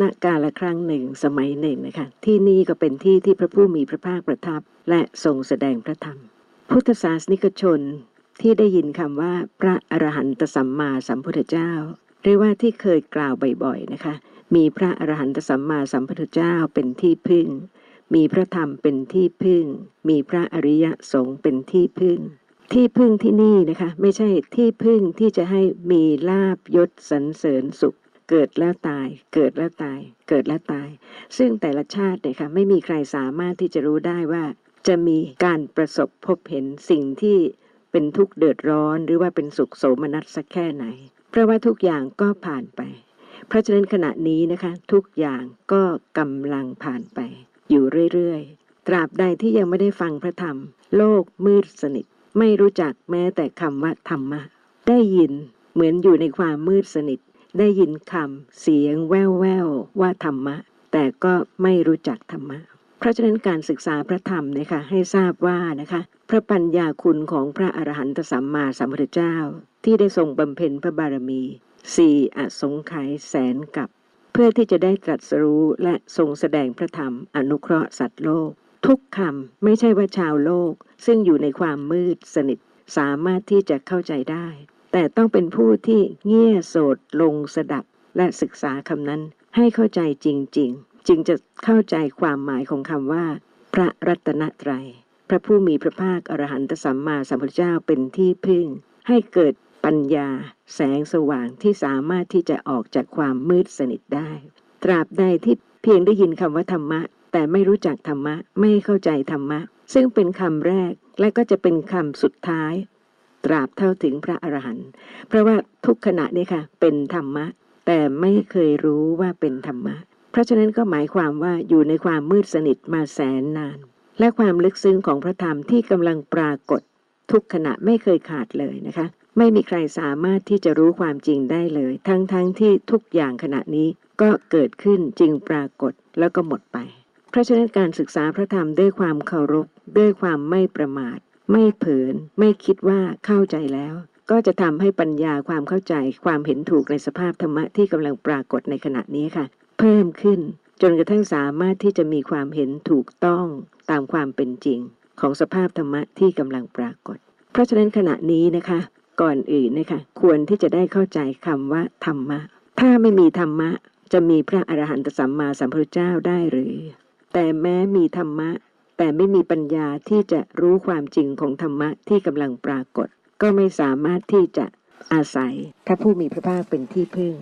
ณกาลครั้งหนึ่งสมัยหนึ่งนะคะที่นี่ก็เป็นที่ที่พระผู้มีพระภาคประทับ และทรงแสดงพระธรรม พุทธศาสนิกชนที่ได้ยินคำว่าพระอรหันตสัมมาสัมพุทธเจ้า หรือว่าที่เคยกล่าวบ่อยๆนะคะ มีพระอรหันตสัมมาสัมพุทธเจ้าเป็นที่พึ่ง มีพระธรรมเป็นที่พึ่ง มีพระอริยสงฆ์เป็นที่พึ่ง ที่พึ่งที่นี่นะคะ ไม่ใช่ที่พึ่งที่จะให้มีลาบยศสรรเสริญสุข เกิดแล้วตาย เกิดแล้วตาย เกิดแล้วตาย ซึ่งแต่ละชาติเนี่ยค่ะไม่มีใครสามารถที่จะรู้ได้ว่า จะมีการประสบพบเห็นสิ่งที่เป็นทุกข์เดือดร้อน หรือว่าเป็นสุขโสมนัสสักแค่ไหน เพราะว่าทุกอย่างก็ผ่านไป เพราะฉะนั้นขณะนี้นะคะ ทุกอย่างก็กำลังผ่านไป อยู่เรื่อยๆ ตราบใดที่ยังไม่ได้ฟังพระธรรม โลกมืดสนิท ไม่รู้จักแม้แต่คำว่าธรรมะ ได้ยินเหมือนอยู่ในความมืดสนิท ได้ยินคำเสียงแว่วๆว่าธรรมะ แต่ก็ไม่รู้จักธรรมะ เพราะฉะนั้นการศึกษาพระธรรมนะคะให้ทราบว่านะคะพระปัญญาคุณของพระอรหันตสัมมาสัมพุทธเจ้า ที่ได้ทรงบำเพ็ญพระบารมีสี่อสงไขยแสนกับ เพื่อที่จะได้ตรัสรู้และทรงแสดงพระธรรมอนุเคราะห์สัตว์โลก ทุกคำไม่ใช่ว่าชาวโลก ซึ่งอยู่ในความมืดสนิท สามารถที่จะเข้าใจได้ แต่ต้องเป็นผู้ที่เงี่ยโสดลงสดับและศึกษาคำนั้นให้เข้าใจจริง ๆ จึงจะเข้าใจความหมายของคำว่า พระรัตนตรัย พระผู้มีพระภาคอรหันตสัมมาสัมพุทธเจ้าเป็นที่พึ่ง ให้เกิดปัญญา แสงสว่างที่สามารถที่จะออกจากความมืดสนิทได้ ตราบใดที่เพียงได้ยินคำว่าธรรมะ แต่ไม่รู้จักธรรมะ ไม่เข้าใจธรรมะ ซึ่งเป็นคำแรกและก็จะเป็นคำสุดท้าย ตราบเท่าถึงพระอรหันต์เพราะว่าทุกขณะนี่ยค่ะ เป็นธรรมะ แต่ไม่เคยรู้ว่าเป็นธรรมะ เพราะฉะนั้นก็หมายความว่าอยู่ในความมืดสนิทมาแสนนาน และความลึกซึ้งของพระธรรมที่กำลังปรากฏ ทุกขณะไม่เคยขาดเลยนะคะ ไม่มีใครสามารถที่จะรู้ความจริงได้เลย ทั้งๆทที่ทุกอย่างขณะนี้ก็เกิดขึ้นจริงปรากฏแล้วก็หมดไป เพราะฉะนั้นการศึกษาพระธรรมด้วยความเคารพด้วยความไม่ประมาท ไม่เผินไม่คิดว่าเข้าใจแล้ว ก็จะทำให้ปัญญาความเข้าใจความเห็นถูกในสภาพธรรมะที่กำลังปรากฏในขณะนี้ค่ะ เพิ่มขึ้น จนกระทั่งสามารถที่จะมีความเห็นถูกต้องตามความเป็นจริง ของสภาพธรรมะที่กำลังปรากฏ เพราะฉะนั้นขณะนี้นะคะ ก่อนอื่นนะคะควรที่จะได้เข้าใจคำว่าธรรมะ ถ้าไม่มีธรรมะจะมีพระอรหันตสัมมาสัมพุทธเจ้าได้หรือ แต่แม้มีธรรมะ แต่ไม่มีปัญญาที่จะรู้ความจริงของธรรมะที่กำลังปรากฏ ก็ไม่สามารถที่จะอาศัยพระผู้มีพระภาคเป็นที่พึ่ง